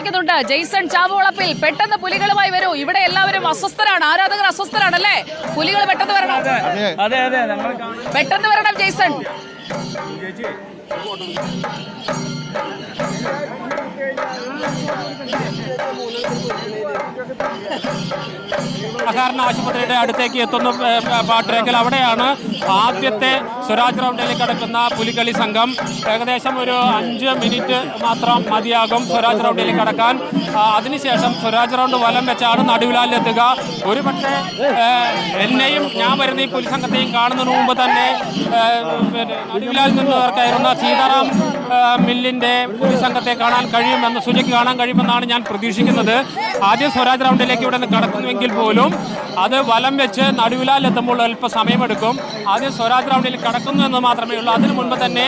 പ്രതീക്ഷിക്കുന്നുണ്ട്. ജെയ്സൺ ചാവുളപ്പിൽ പെട്ടെന്ന് പുലികളുമായി വരൂ. ഇവിടെ എല്ലാവരും അസ്വസ്ഥരാണ്. ആരാധകർ അസ്വസ്ഥരാണല്ലേ? പുലികൾ പെട്ടെന്ന് വരണം. പെട്ടെന്ന് വരണം ജെയ്സൺ. സഹകരണ ആശുപത്രിയുടെ അടുത്തേക്ക് എത്തുന്ന പാട്രേക്കൽ അവിടെയാണ്. ആദ്യത്തെ സ്വരാജ് റൗണ്ടിലേക്ക് കടക്കുന്ന പുലികളി സംഘം ഏകദേശം ഒരു അഞ്ച് മിനിറ്റ് മാത്രം മതിയാകും സ്വരാജ് റൗണ്ടിലേക്ക് കടക്കാൻ. അതിനുശേഷം സ്വരാജ് റൗണ്ട് വലം വെച്ചാണ് നടുവിലാലെത്തുക ഒരു പക്ഷേ ഏ, എന്നെയും ഞാൻ വരുന്ന ഈ പുലി സംഘത്തെയും കാണുന്നതിന് മുമ്പ് തന്നെ നടുവിലാലിൽ പിന്നെ നടുവിലാൽ നിന്ന് കയറുന്ന സീതാറാം മില്ലിന്റെ മില്ലിന്റെ പുലി സംഘത്തെ കാണാൻ കഴിയുമെന്ന് സുജയ്ക്ക് കാണാൻ കഴിയുമെന്നാണ് ഞാൻ പ്രതീക്ഷിക്കുന്നത്. ആദ്യം സ്വരാജ് റൗണ്ടിലേക്ക് ഇവിടെ നിന്ന് കടക്കുന്നുവെങ്കിൽ പോലും അത് വലം വെച്ച് നടുവിലാലിലെത്തുമ്പോൾ അല്പം സമയമെടുക്കും ആദ്യം സ്വരാജ് റൗണ്ടിൽ കടക്കുന്നു എന്ന് മാത്രമേ ഉള്ളൂ. അതിനു മുൻപ് തന്നെ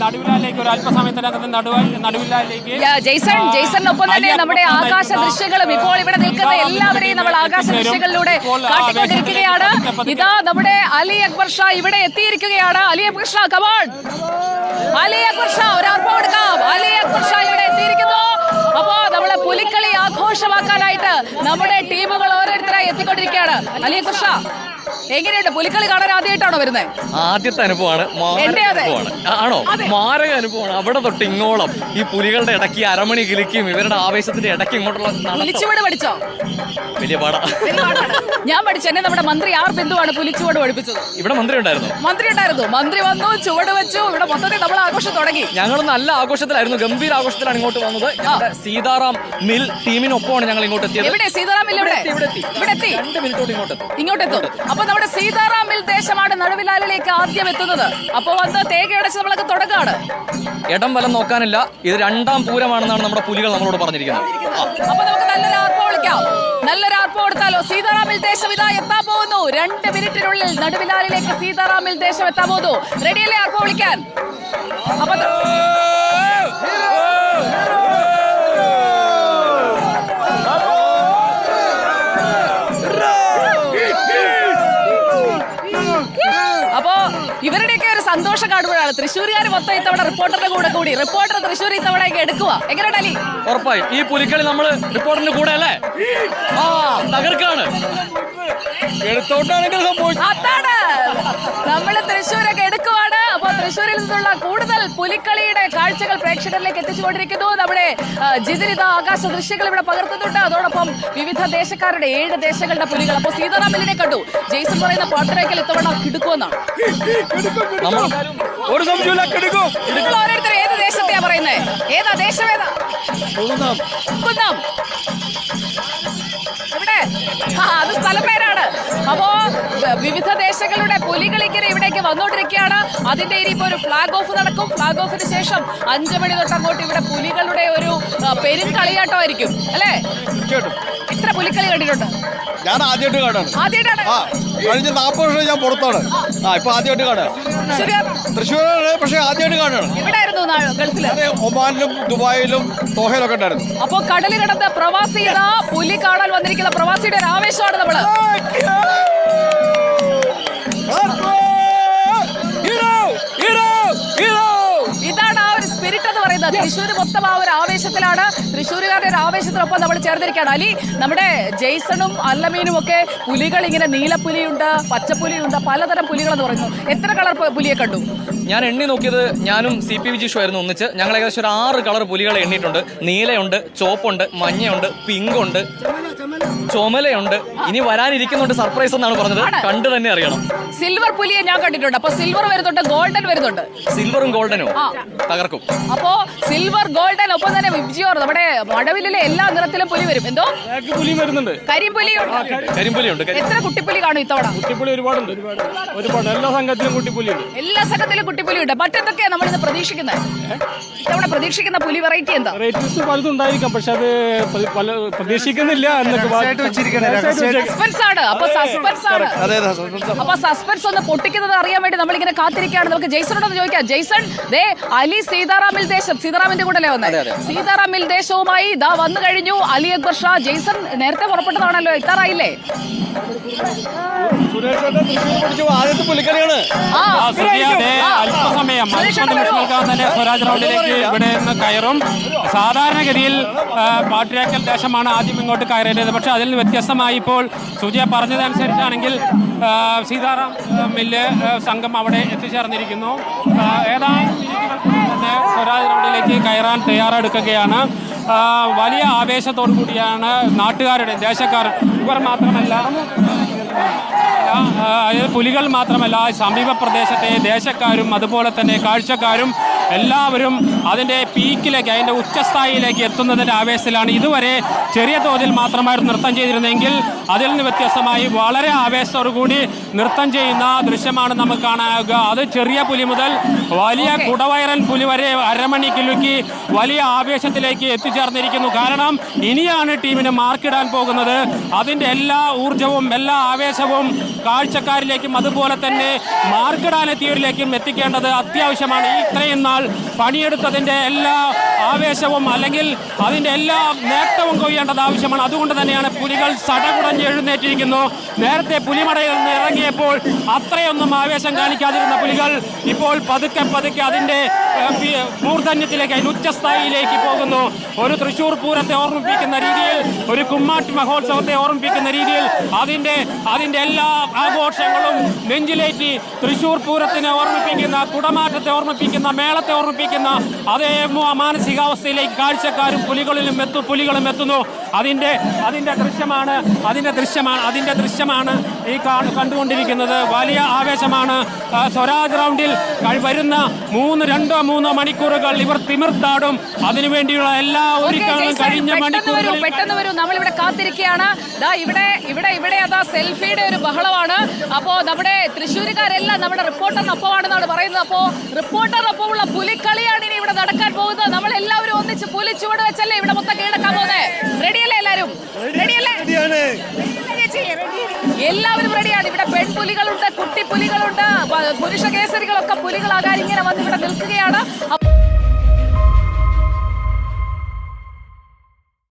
നടുവിലാലേക്ക് ഒരു അല്പസമയത്തിനകത്ത് നടുവൽ നടുവിലാലേക്ക് ജയ്സൺ ജെയ്സണിനൊപ്പം തന്നെ നമ്മുടെ ആകാശ ദൃശ്യങ്ങളും ഇപ്പോൾ ഇവിടെ നിൽക്കുന്ന എല്ലാവരെയും നമ്മൾ ആകാശ ദൃശ്യങ്ങളിലൂടെ കാട്ടിക്കൊണ്ടിരിക്കുകയാണ്. ഇതാ നമ്മുടെ അലി അക്ബർ ഷാ ഇവിടെ എത്തിയിരിക്കുകയാണ്. അലി അക്ബർ ഷാ കമാൺ അലി അക്ബർ ഷാ ഒരു അർപ്പം എടുക്കാം അലി അക്ബർ ഷാ ഇവിടെ എത്തിയിരിക്കുന്നു. അപ്പോ നമ്മളെ പുലിക്കളി ആഘോഷമാക്കാനായിട്ട് നമ്മുടെ ടീമുകൾ ഓരോരുത്തരായി എത്തിക്കൊണ്ടിരിക്കുകയാണ്. അലി കുഷ എങ്ങനെയുണ്ട്? പുലിക്കളി കാണാൻ ആദ്യമായിട്ടാണോ വരുന്നത് ആദ്യത്തെ അനുഭവമാണ്. ആണോ? മാരക അനുഭവമാണ്. അവിടെ തൊട്ട് ഇങ്ങോളം ഈ പുലികളുടെ ഇടയ്ക്ക് അരമണി കിളിക്കും ഇവരുടെ ആവേശത്തിന്റെ ഇടയ്ക്ക് ഇങ്ങോട്ടുള്ള പുലിച്ചുവട് പഠിച്ചോ? വലിയ പാടാ. ഞാൻ പഠിച്ചു എന്നെ നമ്മുടെ മന്ത്രി ആർ ബിന്ദുവാണ് പുലിച്ചുവട് പഠിപ്പിച്ചത്. ഇവിടെ മന്ത്രി ഉണ്ടായിരുന്നു. മന്ത്രി ഉണ്ടായിരുന്നു. മന്ത്രി വന്നു ചുവട് വെച്ചു. ഇവിടെ മൊത്തത്തിൽ നമ്മൾ ആഘോഷം തുടങ്ങി. ഞങ്ങൾ നല്ല ആഘോഷത്തിലായിരുന്നു. ഗംഭീര ആഘോഷത്തിലാണ് ഇങ്ങോട്ട് വന്നത്. സീതാറാം മിൽ ടീമിനൊപ്പമാണ് ഞങ്ങൾ ഇങ്ങോട്ട് എത്തിയത്. എവിടെ? സീതാറാം മിൽ ഇവിടെ ഇവിടെ എത്തി. രണ്ട് മിനിറ്റോട് ഇങ്ങോട്ട് എത്തും. ഇങ്ങോട്ട് എത്തും. അപ്പൊ നമ്മുടെ സീതാറാം മിൽ ദേശമാണ് നടുവിലാലിലേക്ക് ആദ്യം എത്തുന്നത്. അപ്പൊ വന്ന് തേകയടച്ച് നമ്മളൊക്കെ തുടക്കാണ് ഇടം വലം നോക്കാനില്ല. ഇത് രണ്ടാം പൂരമാണെന്നാണ് നമ്മുടെ പുലികൾ നമ്മളോട് പറഞ്ഞിരിക്കുന്നത്. അപ്പൊ നമുക്ക് നല്ലൊരു ആർപ്പം വിളിക്കാം. നല്ലൊരു ആർപ്പം കൊടുത്താലോ സീതാറാമിൽ ദേശം ഇതാ എത്താൻ പോകുന്നു. രണ്ട് മിനിറ്റിനുള്ളിൽ നടുവിലാലിലേക്ക് സീതാറാമിൽ ദേശം എത്താൻ പോകുന്നു. റെഡിയല്ലേ ആർപ്പം വിളിക്കാൻ? അപ്പോ ഇവരുടെയൊക്കെ ഒരു സന്തോഷം കാണുമ്പോഴാണ്. തൃശ്ശൂരുകാർ മൊത്തം ഇത്തവണ റിപ്പോർട്ടറുടെ കൂടെ കൂടി. റിപ്പോർട്ടർ തൃശ്ശൂർ ഇത്തവണ എടുക്കുക എങ്ങനെയുണ്ട് അലി? ഉറപ്പായി. ഈ പുലിക്കളി നമ്മൾ റിപ്പോർട്ടറിന്റെ കൂടെ അല്ലേ? ആ തകർക്കാണ്. എടുത്തോട്ടാണെങ്കിൽ സംഭവിച്ചു. അതാണ്. നമ്മൾ തൃശ്ശൂരൊക്കെ അപ്പൊ തൃശ്ശൂരിൽ നിന്നുള്ള കൂടുതൽ പുലിക്കളിയുടെ കാഴ്ചകൾ പ്രേക്ഷകരിലേക്ക് എത്തിച്ചുകൊണ്ടിരിക്കുന്നു. നമ്മുടെ ജിതിരിത ആകാശ ദൃശ്യങ്ങൾ ഇവിടെ പകർത്തുന്നുണ്ട്. അതോടൊപ്പം വിവിധ ദേശക്കാരുടെ ഏഴ് ദേശങ്ങളുടെ പുലികൾ. അപ്പൊ സീതാറാമിലിനെ കണ്ടു. ജെയ്സൺ പറയുന്ന പാട്ടുരേക്കൽ ഇത്തവണ കിടുക്കുമെന്നാണ്. നിങ്ങൾ ഓരോരുത്തർ ഏത് ദേശത്തെയാ പറയുന്നത് ഏതാ ദേശം ഏതാ? കുന്നം. ഇവിടെ ആ, അത് സ്ഥലപ്പേരാണ് അപ്പോ വിവിധ ദേശങ്ങളുടെ പുലികളിക്കര ഇവിടേക്ക് വന്നുകൊണ്ടിരിക്കുകയാണ്. അതിന്റെ ഇനിയിപ്പോ ഒരു ഫ്ലാഗ് ഓഫ് നടക്കും. ഫ്ലാഗ് ഓഫിന് ശേഷം അഞ്ചു മണി തൊട്ട് അങ്ങോട്ട് ഇവിടെ പുലികളുടെ ഒരു പെരും കളിയാട്ടമായിരിക്കും അല്ലേ? ഇത്ര പുലിക്കളി കണ്ടിട്ടുണ്ട്. ഞാൻ ആദ്യമായിട്ട് കാണാണ്. ആദ്യമായിട്ടാണ് കഴിഞ്ഞ നാൽപ്പത് വർഷം ഞാൻ പുറത്താണ്. ആ ഇപ്പൊ ആദ്യമായിട്ട് കാണുക. തൃശ്ശൂരാണ് പക്ഷെ ആദ്യമായിട്ട് കാണുകയാണ്. ഒമാനിലും ദുബായിലും ദോഹയിലൊക്കെ ഉണ്ടായിരുന്നു. അപ്പൊ കടലിൽ കടന്ന് പ്രവാസി പുലി കാണാൻ വന്നിരിക്കുന്ന പ്രവാസിയുടെ ഒരു ആവേശമാണ് നമ്മൾ. പറയുന്നത് തൃശ്ശൂർ മൊത്തം ആ ഒരു ആവേശത്തിലാണ്. തൃശ്ശൂരുകാരുടെ ഒരു ആവേശത്തിനൊപ്പം നമ്മൾ ചേർന്നിരിക്കുകയാണ്. അലി നമ്മുടെ ജെയ്സണും അല്ലമീനും ഒക്കെ പുലികൾ ഇങ്ങനെ നീലപ്പുലിയുണ്ട് പച്ചപ്പുലിയുണ്ട് പലതരം പുലികൾ എന്ന് പറയുന്നു. എത്ര കളർ പുലിയെ കണ്ടു? ഞാൻ എണ്ണി നോക്കിയത് ഞാനും സി പി വിജീഷു ആയിരുന്നു ഒന്നിച്ച്. ഞങ്ങൾ ഏകദേശം ഒരു ആറ് കളർ പുലികളെ എണ്ണിയിട്ടുണ്ട്. നീലയുണ്ട് ചോപ്പുണ്ട് മഞ്ഞയുണ്ട് പിങ്ക് ഉണ്ട് ചുമലയുണ്ട്. ഇനി വരാനിരിക്കുന്നുണ്ട് സർപ്രൈസ് എന്നാണ് പറഞ്ഞത്. കണ്ടു തന്നെ അറിയണം. സിൽവർ പുലിയെ ഞാൻ കണ്ടിട്ടുണ്ട്. അപ്പൊ സിൽവർ വരുന്നുണ്ട് ഗോൾഡൻ വരുന്നുണ്ട്. സിൽവറും ഗോൾഡനും. തകർക്കും. അപ്പോ സിൽവർ ഗോൾഡൻ ഒപ്പം തന്നെ വിബ്ജിയോർ നമ്മുടെ മടവിലെ എല്ലാ നിറത്തിലും പുലി വരും. എന്തോ? പുലിയും വരുന്നുണ്ട്. കരിമ്പുലിയുണ്ട്. കരിമ്പുലിയുണ്ട് കരി- എത്ര കുട്ടിപ്പുലി കാണും ഇത്തവണ? കുട്ടിപ്പുലി ഒരുപാടുണ്ട്. ഒരുപാട് എല്ലാ സംഘത്തിലും കുട്ടിപ്പുലിയുണ്ട്. എല്ലാ സംഘത്തിലും കുട്ടിപ്പുലിയുണ്ട്. മറ്റെന്തൊക്കെയാ നമ്മൾ ഇന്ന് പ്രതീക്ഷിക്കുന്നത്? ഇത്തവണ പ്രതീക്ഷിക്കുന്ന പുലി വെറൈറ്റി എന്താ? വെറൈറ്റീസ് പക്ഷെ അത് പല- പല പ്രതീക്ഷിക്കുന്നില്ല സസ്പെൻസ് ആണ്. അപ്പൊ സസ്പെൻസ് ആണ്. അപ്പൊ സസ്പെൻസ് ഒന്ന് പൊട്ടിക്കുന്നത് അറിയാൻ വേണ്ടി നമ്മൾ ഇങ്ങനെ കാത്തിരിക്കുകയാണ്. നമുക്ക് ജെയ്സണോട് ചോദിക്കാം. ജെയ്സൺ ദേ അലി സീതാറാമിൽ ദേശം സീതാറാമിന്റെ കൂടെ അല്ലേ വന്നത് സീതാറാമിൽ ദേശവുമായി ഇതാ വന്നു കഴിഞ്ഞു. അലി അക്ബർ ഷാ ജെയ്സൺ നേരത്തെ പുറപ്പെട്ടതാണല്ലോ എത്താറായില്ലേ. അല്പസമയം സുരേഷ് അല്പ ഏട്ടൻ വരൂ. നിമിഷങ്ങൾക്കകം തന്നെ സ്വരാജ് റൗണ്ടിലേക്ക് ഇവിടെ നിന്ന് കയറും. സാധാരണഗതിയിൽ പാട്ടിരാക്കൽ ദേശമാണ് ആദ്യം ഇങ്ങോട്ട് കയറേണ്ടത് പക്ഷേ അതിൽ വ്യത്യസ്തമായി ഇപ്പോൾ സുജിയ പറഞ്ഞതനുസരിച്ചാണെങ്കിൽ സീതാറാം മില്ല് സംഘം അവിടെ എത്തിച്ചേർന്നിരിക്കുന്നു. മിനിറ്റുകൾക്കുള്ളിൽ തന്നെ സ്വരാജ് റോഡിലേക്ക് കയറാൻ തയ്യാറെടുക്കുകയാണ്. വലിയ ആവേശത്തോടു കൂടിയാണ് നാട്ടുകാരുടെ ദേശക്കാർ ഇവർ മാത്രമല്ല പുലികൾ മാത്രമല്ല സമീപ പ്രദേശത്തെ ദേശക്കാരും അതുപോലെ തന്നെ കാഴ്ചക്കാരും എല്ലാവരും അതിന്റെ പീക്കിലേക്ക് അതിന്റെ ഉച്ചസ്ഥായിയിലേക്ക് എത്തുന്നതിന്റെ ആവേശത്തിലാണ്. ഇതുവരെ ചെറിയ തോതിൽ മാത്രമായിരുന്നു നൃത്തം ചെയ്തിരുന്നെങ്കിൽ അതിൽ നിന്ന് വ്യത്യസ്തമായി വളരെ ആവേശത്തോടുകൂടി നൃത്തം ചെയ്യുന്ന ദൃശ്യമാണ് നമുക്ക് കാണാനാകുക അത് ചെറിയ പുലി മുതൽ വലിയ കുടവയറൻ പുലി വരെ അരമണി കിലുക്കി വലിയ ആവേശത്തിലേക്ക് എത്തിച്ചേർന്നിരിക്കുന്നു. കാരണം ഇനിയാണ് ടീമിന് മാർക്കിടാൻ പോകുന്നത്. അതിന്റെ എല്ലാ ഊർജവും എല്ലാ ആവേശവും കാഴ്ചക്കാരിലേക്കും അതുപോലെ തന്നെ മാർക്കിടാൻ എത്തിയവരിലേക്കും എത്തിക്കേണ്ടത് അത്യാവശ്യമാണ്. ഇത്രയും നാൾ പണിയെടുത്തതിന്റെ എല്ലാ ആവേശവും അല്ലെങ്കിൽ അതിന്റെ എല്ലാ നേട്ടവും കൊയ്യേണ്ടത് ആവശ്യമാണ്. അതുകൊണ്ട് തന്നെയാണ് പുലികൾ സടകുടഞ്ഞ് എഴുന്നേറ്റിരിക്കുന്നു. നേരത്തെ പുലിമടയിൽ നിന്ന് ഇറങ്ങിയപ്പോൾ അത്രയൊന്നും ആവേശം കാണിക്കാതിരുന്ന പുലികൾ ഇപ്പോൾ പതുക്കെ പതുക്കെ അതിന്റെ മൂർധന്യത്തിലേക്ക് അതിന് ഉച്ചസ്ഥായിലേക്ക് പോകുന്നു. ഒരു തൃശ്ശൂർ പൂരത്തെ ഓർമ്മിപ്പിക്കുന്ന രീതിയിൽ ഒരു കുമ്മാട്ടി മഹോത്സവത്തെ ഓർമ്മിപ്പിക്കുന്ന രീതിയിൽ അതിന്റെ അതിന്റെ എല്ലാ ആഘോഷങ്ങളും നെഞ്ചിലേറ്റി തൃശ്ശൂർ പൂരത്തിനെ ഓർമ്മിപ്പിക്കുന്ന കുടമാറ്റത്തെ ഓർമ്മിപ്പിക്കുന്ന മേളത്തെ ഓർമ്മിപ്പിക്കുന്ന അതേ മു- മാനസികാവസ്ഥയിലേക്ക് കാഴ്ചക്കാരും പുലികളിലും എത്തു പുലികളും എത്തുന്നു. അതിന്റെ അതിന്റെ ദൃശ്യമാണ് അതിന്റെ ദൃശ്യമാണ് അതിന്റെ ദൃശ്യമാണ് ഈ കാണ- കണ്ടുകൊണ്ടിരിക്കുന്നത്. വലിയ ആവേശമാണ്. സ്വരാജ് ഗ്രൗണ്ടിൽ വരുന്ന മൂന്ന് രണ്ടോ മൂന്നോ മണിക്കൂറുകൾ ഇവർ തിമിർത്താടും. അതിനുവേണ്ടിയുള്ള എല്ലാ ഒരുക്കങ്ങളും കഴിഞ്ഞ മണിക്കൂറുകളിൽ പെട്ടെന്ന് വരൂ. നമ്മൾ ഇവിടെ കാത്തിരിക്കുകയാണ്. ഇവിടെ ഇവിടെ ഇവിടെ അതാ സെൽഫിയുടെ ഒരു ബഹളമാണ്. അപ്പോ നമ്മുടെ തൃശ്ശൂരുകാരെല്ലാം നമ്മുടെ റിപ്പോർട്ടറിനൊപ്പമാണെന്നാണ് പറയുന്നത്. അപ്പോ റിപ്പോർട്ടറിനൊപ്പമുള്ള പുലിക്കളിയാണ് ഇനി ഇവിടെ നടക്കാൻ പോകുന്നത്? നമ്മൾ എല്ലാവരും ഒന്നിച്ച് പുലി ചുവട് വെച്ചല്ലേ ഇവിടെ മൊത്തം കീഴടക്കാൻ പോകുന്നത് റെഡിയല്ലേ എല്ലാവരും റെഡിയല്ലേ എല്ലാവരും റെഡിയാണ് ഇവിടെ പെൺപുലികളുണ്ട് കുട്ടിപ്പുലികളുണ്ട്. പുരുഷ കേസരികളൊക്കെ പുലികളാകാൻ ഇങ്ങനെ വന്ന് ഇവിടെ നിൽക്കുകയാണ്.